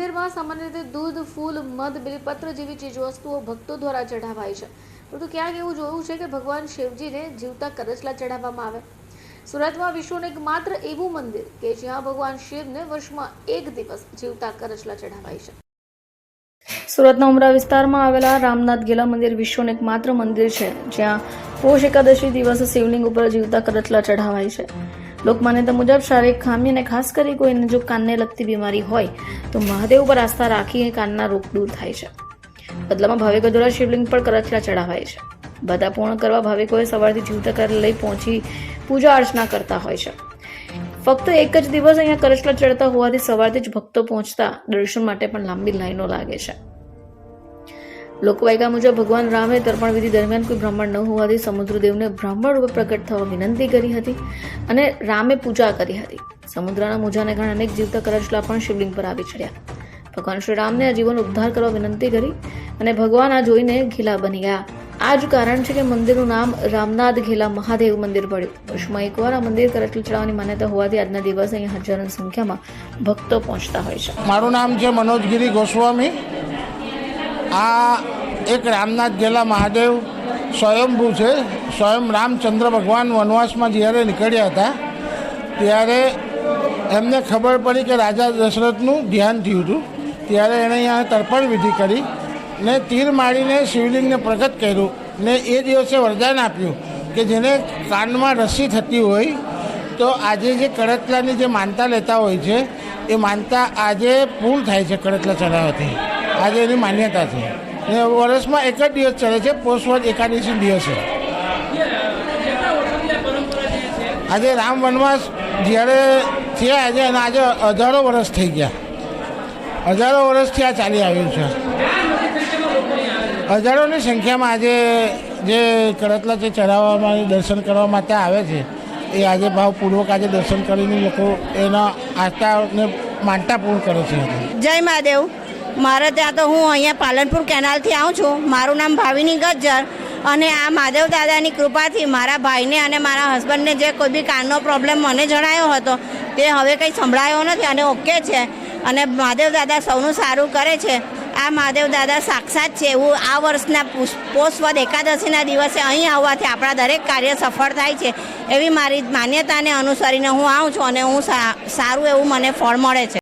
મંદિરમાં સામાન્ય રીતે દૂધ, ફૂલ, મધ, બિલપત્ર જેવી ચીજવસ્તુઓ ભક્તો દ્વારા ચઢાવાય છે. પરંતુ ક્યાંક એવું જોયું છે કે ભગવાન શિવજીને જીવતા કરચલા ચઢાવવામાં આવે. સુરતમાં વિશ્વનું એકમાત્ર એવું મંદિર કે જ્યાં ભગવાન શિવને વર્ષમાં એક દિવસ જીવતા કરચલા ચઢાવાય છે. સુરતના ઉમરા વિસ્તારમાં આવેલા રામનાથ ગેલા મંદિર વિશ્વનું એકમાત્ર મંદિર છે, જ્યાં પોષ એકાદશી દિવસે શિવલિંગ ઉપર જીવતા કરચલા ચઢાવાય છે. લોકમાન્યતા મુજબ શારીરિક ખામી અને ખાસ કરી કોઈને જો કાનને લગતી બીમારી હોય તો મહાદેવ પર આસ્થા રાખી કાનના રોગ દૂર થાય છે. બદલામાં ભાવિકો દ્વારા શિવલિંગ પર કરચલા ચઢાવાય છે. બધા પૂર્ણ કરવા ભાવિકોએ સવારથી જીવતા કર લઈ પહોંચી પૂજા અર્ચના કરતા હોય છે. ફક્ત એક જ દિવસ અહીંયા કરચલા ચડતા હોવાથી સવારથી જ ભક્તો પહોંચતા દર્શન માટે પણ લાંબી લાઈનો લાગે છે. લોકવાયકા મુજબ ભગવાન રામે તર્પણ વિધિ દરમિયાન કોઈ બ્રાહ્મણ ન હોવાથી સમુદ્રદેવને બ્રાહ્મણ રૂપે પ્રગટ થવા વિનંતી કરી હતી અને રામે પૂજા કરી હતી. સમુદ્રના મોજાને કારણે અનેક જીવતા કરચલા પણ શિવલિંગ પર આવી ચડ્યા. ભગવાન શ્રી રામને આ જીવન ઉદ્ધાર કરવા વિનંતી કરી અને ભગવાન આ જોઈને ઘીલા બની ગયા. આ જ કારણ છે કે મંદિરનું નામ રામનાથ ઘેલા મહાદેવ મંદિર પડ્યું. વર્ષમાં એકવાર આ મંદિર કરચલી ચડાવવાની માન્યતા હોવાથી આજના દિવસે અહીંયા હજારોની સંખ્યામાં ભક્તો પહોંચતા હોય છે. મારું નામ છે મનોજગીરી ગોસ્વામી. આ એક રામનાથ ગેલા મહાદેવ સ્વયંભૂ છે. સ્વયં રામચંદ્ર ભગવાન વનવાસમાં જ્યારે નીકળ્યા હતા, ત્યારે એમને ખબર પડી કે રાજા દશરથનું ધ્યાન થયું હતું. ત્યારે એણે અહીંયા તર્પણ વિધિ કરી ને તીર મારીને શિવલિંગને પ્રગટ કર્યું ને એ દિવસે વરદાન આપ્યું કે જેને કાનમાં રસી થતી હોય, તો આજે જે કડતલાની જે માનતા લેતા હોય છે, એ માનતા આજે પૂર્ણ થાય છે કડતલા ચડાવવાથી આજે એની માન્યતા છે. ને વર્ષમાં એક જ દિવસ ચડે છે પોષવદ એકાદશી દિવસે આજે રામ વનવાસ જ્યારે થયા, આજે અને આજે હજારો વર્ષ થઈ ગયા. હજારો વર્ષથી આ ચાલી આવ્યું છે. હજારોની સંખ્યામાં આજે જે કડતલા જે ચઢાવવામાં દર્શન કરવા માટે આવે છે, એ આજે ભાવપૂર્વક આજે દર્શન કરીને લોકો એના આસ્થાને માનતા પૂર્ણ કરે છે. જય મહાદેવ. મારે ત્યાં તો હું અહીંયા પાલનપુર કેનાલથી આવું છું. મારું નામ ભાવિની ગજ્જર અને આ મહાદેવ દાદાની કૃપાથી મારા ભાઈને અને મારા હસબન્ડને જે કોઈ બી કાનનો પ્રોબ્લેમ મને જણાયો હતો, તે હવે કંઈ સંભળાયો નથી અને ઓકે છે. અને મહાદેવ દાદા સૌનું સારું કરે છે. આ મહાદેવ દાદા સાક્ષાત છે. એવું આ વર્ષના પુષ- પોષવદ એકાદશીના દિવસે અહીં આવવાથી આપણા દરેક કાર્ય સફળ થાય છે. એવી મારી માન્યતાને અનુસરીને હું આવું છું અને હું સારું એવું મને ફળ મળે છે.